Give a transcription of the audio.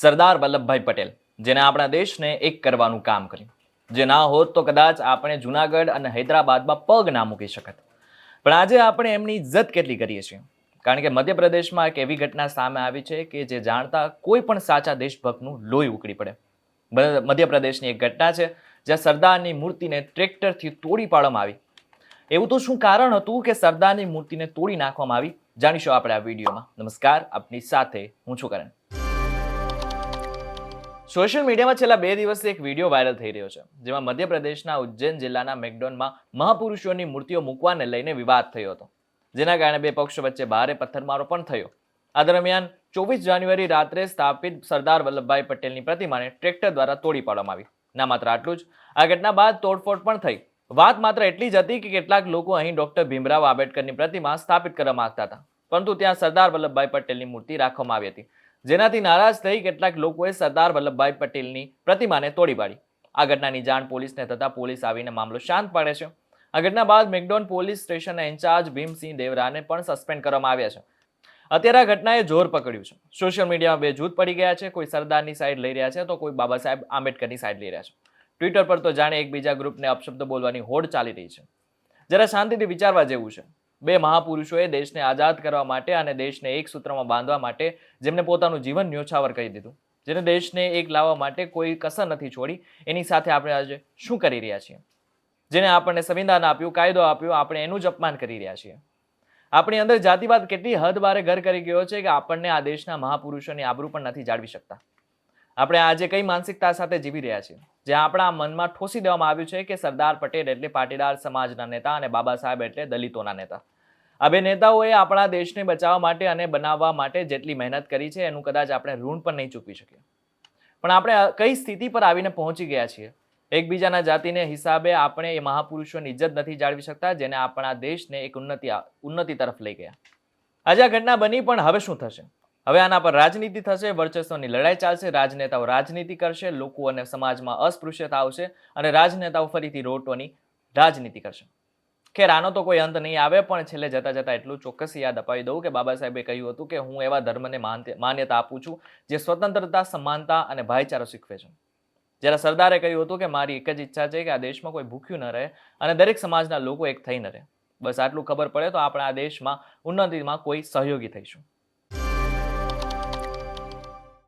સરદાર વલ્લભભાઈ પટેલ જેને આપણા દેશને એક કરવાનું કામ કર્યું. જે ના હોત તો કદાચ આપણે જુનાગઢ અને હૈદરાબાદમાં પગ ના મૂકી શકત. પણ આજે આપણે એમની ઇજ્જત કેટલી કરીએ છીએ? કારણ કે મધ્યપ્રદેશમાં એક એવી ઘટના સામે આવી છે કે જે જાણતા કોઈ પણ સાચા દેશભક્તનું લોહી ઉકળી પડે. મધ્યપ્રદેશની એક ઘટના છે, જ્યાં સરદારની મૂર્તિને ટ્રેક્ટરથી તોડી પાડવામાં આવી. એવું તો શું કારણ હતું કે સરદારની મૂર્તિને તોડી નાખવામાં આવી? જાણીશું આપણે આ વિડીયોમાં. નમસ્કાર, આપની સાથે હું છું કરણ. સોશિયલ મીડિયામાં છેલ્લા બે દિવસથી એક વીડિયો વાયરલ થઈ રહ્યો છે, જેમાં મધ્યપ્રદેશના ઉજ્જૈન જિલ્લાના મેકડોનમાં મહાપુરુષોની મૂર્તિઓ મૂકવાને લઈને વિવાદ થયો હતો. જેના કારણે બે પક્ષો વચ્ચે ભારે પથ્થરમારો પણ થયો. આ દરમિયાન ચોવીસ જાન્યુઆરી રાત્રે સ્થાપિત સરદાર વલ્લભભાઈ પટેલની પ્રતિમાને ટ્રેક્ટર દ્વારા તોડી પાડવામાં આવી. ના માત્ર આટલું જ, આ ઘટના બાદ તોડફોડ પણ થઈ. વાત માત્ર એટલી જ હતી કે કેટલાક લોકો અહીં ડોક્ટર ભીમરાવ આંબેડકરની પ્રતિમા સ્થાપિત કરવા માંગતા હતા. પરંતુ ત્યાં સરદાર વલ્લભભાઈ પટેલની મૂર્તિ રાખવામાં આવી હતી. જેનાથી નારાજ થઈ કેટલાક લોકોએ સરદાર વલ્લભભાઈ પટેલની પ્રતિમાને તોડી પાડી. આ ઘટનાની જાણ પોલીસને થતાં પોલીસ આવીને મામલો શાંત પાડે છે. આ ઘટના બાદ મેકડોન પોલીસ સ્ટેશનના ઇન્ચાર્જ ભીમસિંહ દેવરાને પણ સસ્પેન્ડ કરવામાં આવ્યા છે. અત્યારે આ ઘટનાએ જોર પકડ્યું છે. સોશિયલ મીડિયામાં બે જૂથ પડી ગયા છે. કોઈ સરદારની સાઈડ લઈ રહ્યા છે તો કોઈ બાબા સાહેબ આંબેડકરની સાઈડ લઈ રહ્યા છે. ટ્વિટર પર તો જાણે એકબીજા ગ્રુપને અપશબ્દ બોલવાની હોડ ચાલી રહી છે. જરા શાંતિથી વિચારવા જેવું છે. બે મહાપુરુષોએ દેશને આઝાદ કરવા માટે અને દેશને એક સૂત્રમાં બાંધવા માટે જેમને પોતાનું જીવન ન્યોછાવર કરી દીધું. જેને દેશને એક લાવવા માટે કોઈ કસર નથી છોડી. એની સાથે આપણે આજે શું કરી રહ્યા છીએ? જેને આપણને સંવિધાન આપ્યું, કાયદો આપ્યો, આપણે એનું જ અપમાન કરી રહ્યા છીએ. આપણી અંદર જાતિવાદ કેટલી હદ બારે ઘર કરી ગયો છે કે આપણને આ દેશના મહાપુરુષોની આબરૂ પણ નથી જાળવી શકતા. આપણે આજે કઈ માનસિકતા સાથે જીવી રહ્યા છીએ? જ્યાં આપણા મનમાં ઠોસી દેવામાં આવ્યું છે કે સરદાર પટેલ એટલે પાટીદાર સમાજના નેતા અને બાબા સાહેબ એટલે દલિતોના નેતા. આ બે નેતાઓએ આપણા દેશને બચાવવા માટે અને બનાવવા માટે જેટલી મહેનત કરી છે, એનું કદાચ આપણે ઋણ પણ નહીં ચૂકવી શકીએ. પણ આપણે કઈ સ્થિતિ પર આવીને પહોંચી ગયા છીએ? એકબીજાના જાતિને હિસાબે આપણે એ મહાપુરુષોની ઇજ્જત નથી જાળવી શકતા, જેને આપણા દેશને એક ઉન્નતિ ઉન્નતિ તરફ લઈ ગયા. આજે આ ઘટના બની, પણ હવે શું થશે? હવે આના પર રાજનીતિ થશે, વર્ચસ્વની લડાઈ ચાલશે, રાજનેતાઓ રાજનીતિ કરશે, લોકો અને સમાજમાં અસ્પૃશ્યતા આવશે અને રાજનેતાઓ ફરીથી રોટોની રાજનીતિ કરશે. ખેર, આનો તો કોઈ અંત નહીં આવે, પણ છેલ્લે જતા જતા એટલું ચોક્કસ યાદ અપાવી દઉં કે બાબા સાહેબે કહ્યું હતું કે હું એવા ધર્મને માન્યતા આપું છું જે સ્વતંત્રતા, સમાનતા અને ભાઈચારો શીખવે છે. જ્યારે સરદારે કહ્યું હતું કે મારી એક જ ઈચ્છા છે કે આ દેશમાં કોઈ ભૂખ્યું ન રહે અને દરેક સમાજના લોકો એક થઈ ન રહે. બસ આટલું ખબર પડે તો આપણે આ દેશમાં ઉન્નતિમાં કોઈ સહયોગી થઈશું.